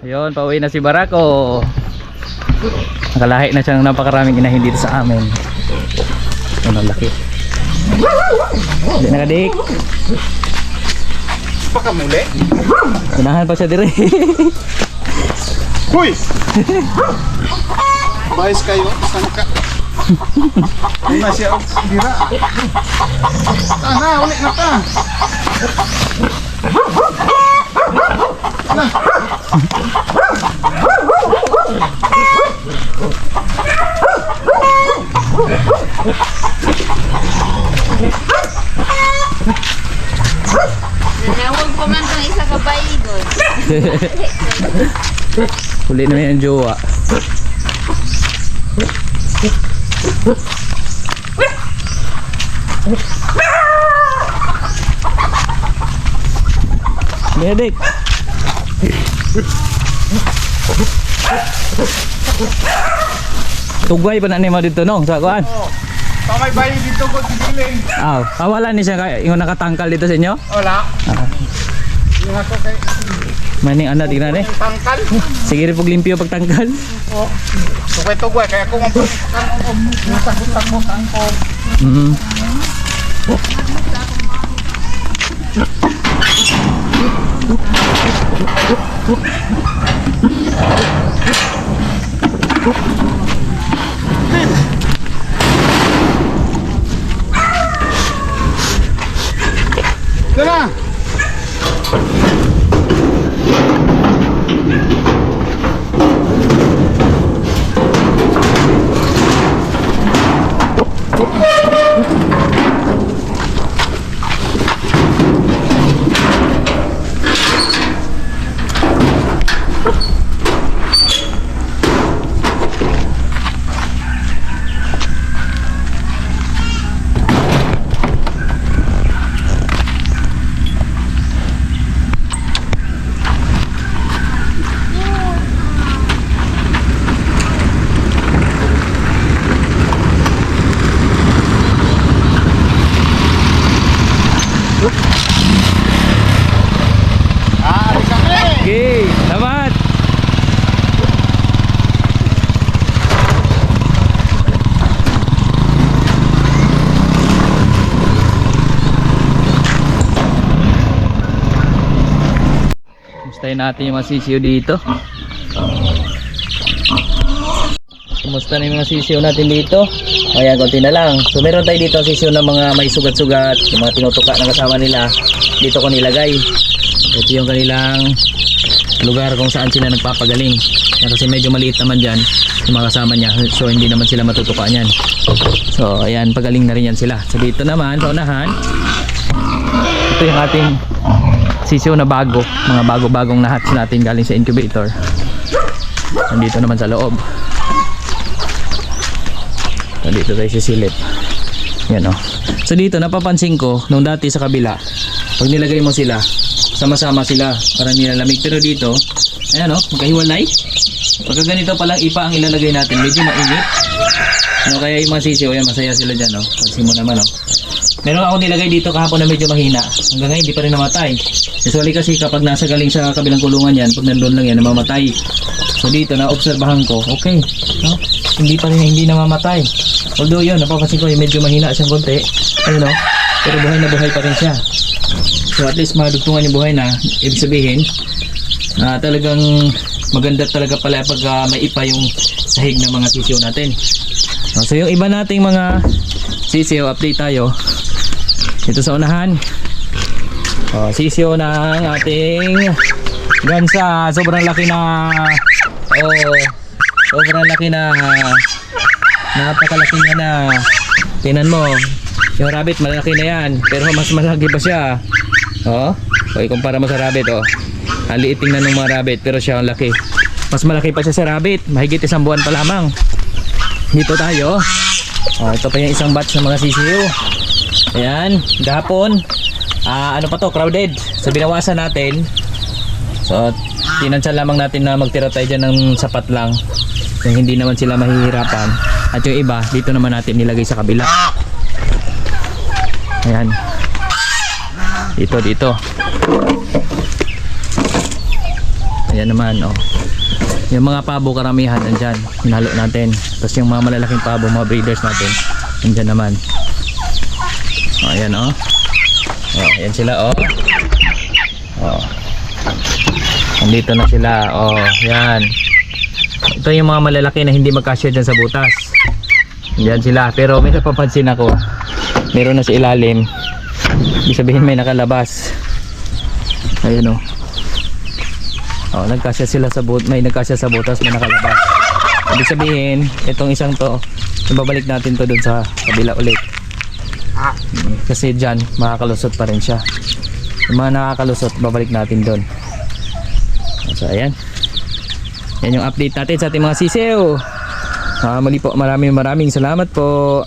Ayun, pauwi na si Barako. Nakalahi na siya ng napakaraming inahin dito sa amin. Ayun, ang laki. Hindi nakadik. Baka muli. Unahan pa siya dire. Huy! Bayos kayo, saan ka? Una siya og dira. Tana, ulit na ta. Nawag ko man isa ka baigon. Huli na yan jowa. Medik. Tugway pa na ni mo dito no sa kuan. Pamay bayi dito ko tigiling. Aw, awala ni siya kay yung nakatangkal dito sa inyo. Wala. Yung ako kay Maning ana tingnan ni. tangkal. Sige rin pag limpyo pag tangkal. Oh. Tugay tugay kaya ako ang takot mo tangkol. Mhm. Tara. Ah, bisa kami. Okay, salamat. Kumustahin natin yung mga sisiyo dito. Kumusta na yung mga sisiyo natin dito? Ayan, konti na lang. So meron tayo dito sisiyo ng mga may sugat-sugat, yung mga tinutuka na kasama nila. Dito ko nilagay. Ito yung kanilang lugar kung saan sila nagpapagaling. Yan, kasi medyo maliit naman dyan yung mga kasama niya. So hindi naman sila matutukaan yan. So ayan, pagaling na rin yan sila. So dito naman, sa unahan, ito yung ating sisiyo na bago. Mga bago-bagong nahats natin galing sa incubator. Nandito naman sa loob. Nandito tayo sisilip. Yan o. So dito napapansin ko nung dati sa kabila pag nilagay mo sila sama-sama sila para nilalamig pero dito ayan o magkahiwalay pagka ganito palang ipa ang ilalagay natin medyo mainit no, kaya yung mga sisiyo yan masaya sila dyan o pansin mo naman o meron ako nilagay dito kahapon na medyo mahina hanggang ngayon hindi pa rin namatay usually kasi kapag nasa galing sa kabilang kulungan yan pag nandun lang yan namamatay so dito na obserbahan ko okay no? hindi pa rin hindi namamatay although yun napapansin ko yung medyo mahina siyang konti ayun o pero buhay na buhay pa rin siya So at least madugtungan yung buhay na ibig sabihin na talagang maganda talaga pala pag ah, may ipa yung sahig ng mga sisiyo natin. So yung iba nating mga sisiyo update tayo. Ito sa unahan. Oh, sisiyo ng ating gansa. Sobrang laki na oh, sobrang laki na napakalaki niya na. Tingnan mo yung rabbit malaki na yan. Pero mas malaki pa siya. Oh o ikumpara mo sa rabbit oh. Ang liit tingnan ng mga rabbit pero siya ang laki. Mas malaki pa siya sa rabbit mahigit isang buwan pa lamang. Dito tayo. Oh, ito pa yung isang batch ng mga sisiyo ayan gahapon ah, ano pa to? Crowded. So binawasan natin. So tinansya lamang natin na magtira tayo dyan ng sapat lang. Yung hindi naman sila mahihirapan. At yung iba dito naman natin nilagay sa kabila. Ayan. Dito dito. Yan naman, oh. Yung mga pabo karamihan nandyan, hinalo natin. Tapos yung mga malalaking pabo, mga breeders natin, nandyan naman. Ayan oh. Oh, ayan sila oh. Oh. Nandito na sila. Oh, yan. Ito yung mga malalaki na hindi magkasya dyan sa butas. Yan sila. Pero may napapansin ako. Meron na sa ilalim. Ibig sabihin may nakalabas. Ayun oh. Oh, nagkasya sila sa but, may nagkasya sa butas, may nakalabas. Ibig sabihin, itong isang to, ibabalik natin to dun sa kabila ulit. Kasi dyan, makakalusot pa rin siya. Yung mga nakakalusot, babalik natin doon. So, ayan. Yan yung update natin sa ating mga sisew. Ah, muli po, maraming maraming salamat po.